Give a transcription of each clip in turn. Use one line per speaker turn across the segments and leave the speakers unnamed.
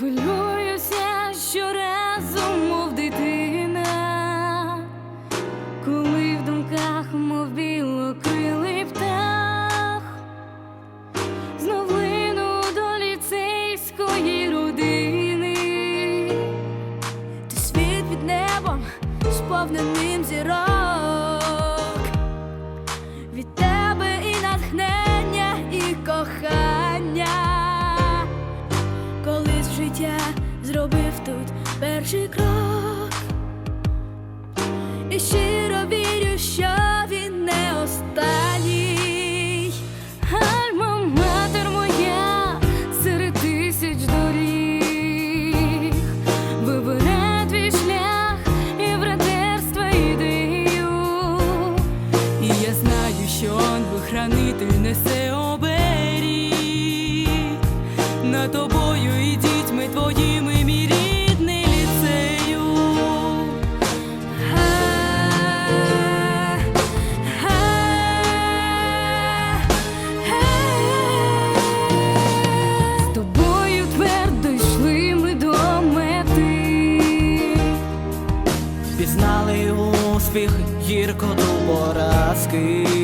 couleur. Життя зробив тут перший крок. І щиро вірю, що він не останній.
Альма матер моя серед тисяч доріг, вибирає твій шлях і братерства ідею. І я знаю, що ангел-хранитель несе
escape.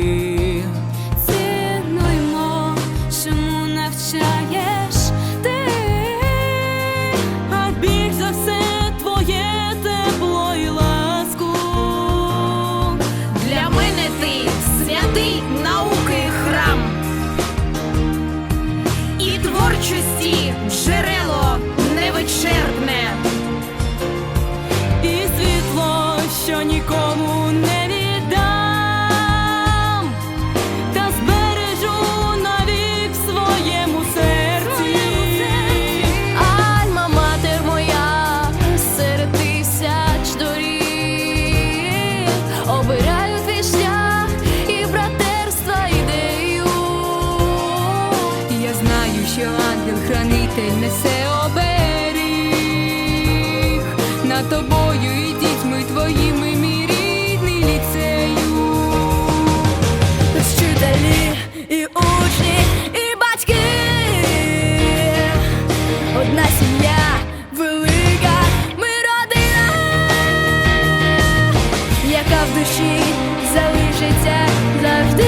Завжди.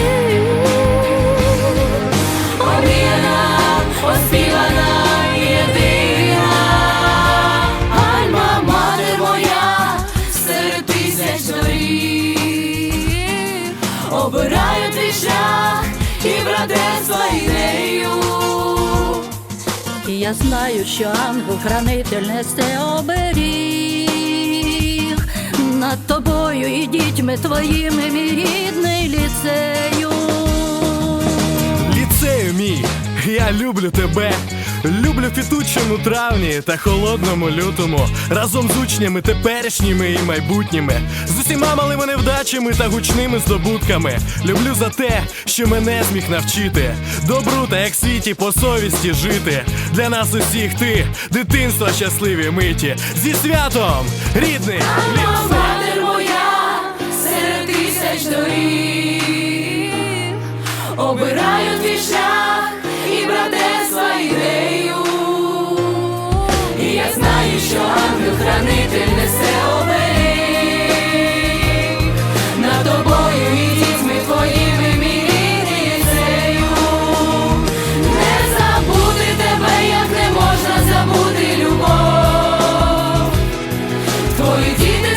Омріяна, оспівана, єдина, Альма матер моя, серед тисяч доріг, обираю твій шлях і братерства ідею.
І я знаю, що ангел-хранитель несе оберіг над тобою і дітьми твоїми, мій рідний ліцею.
Ліцею мій, я люблю тебе. Люблю в пітучому травні та холодному лютому. Разом з учнями теперішніми і майбутніми. З усіма малими невдачами та гучними здобутками. Люблю за те, що мене зміг навчити. Добру та як світі по совісті жити. Для нас усіх ти, дитинство щасливі миті. Зі святом, рідний ліцей!
хранитель несе оберіг над тобою і дітьми твоїми міріцею. Не забути тебе, як не можна забути любов. Твої діти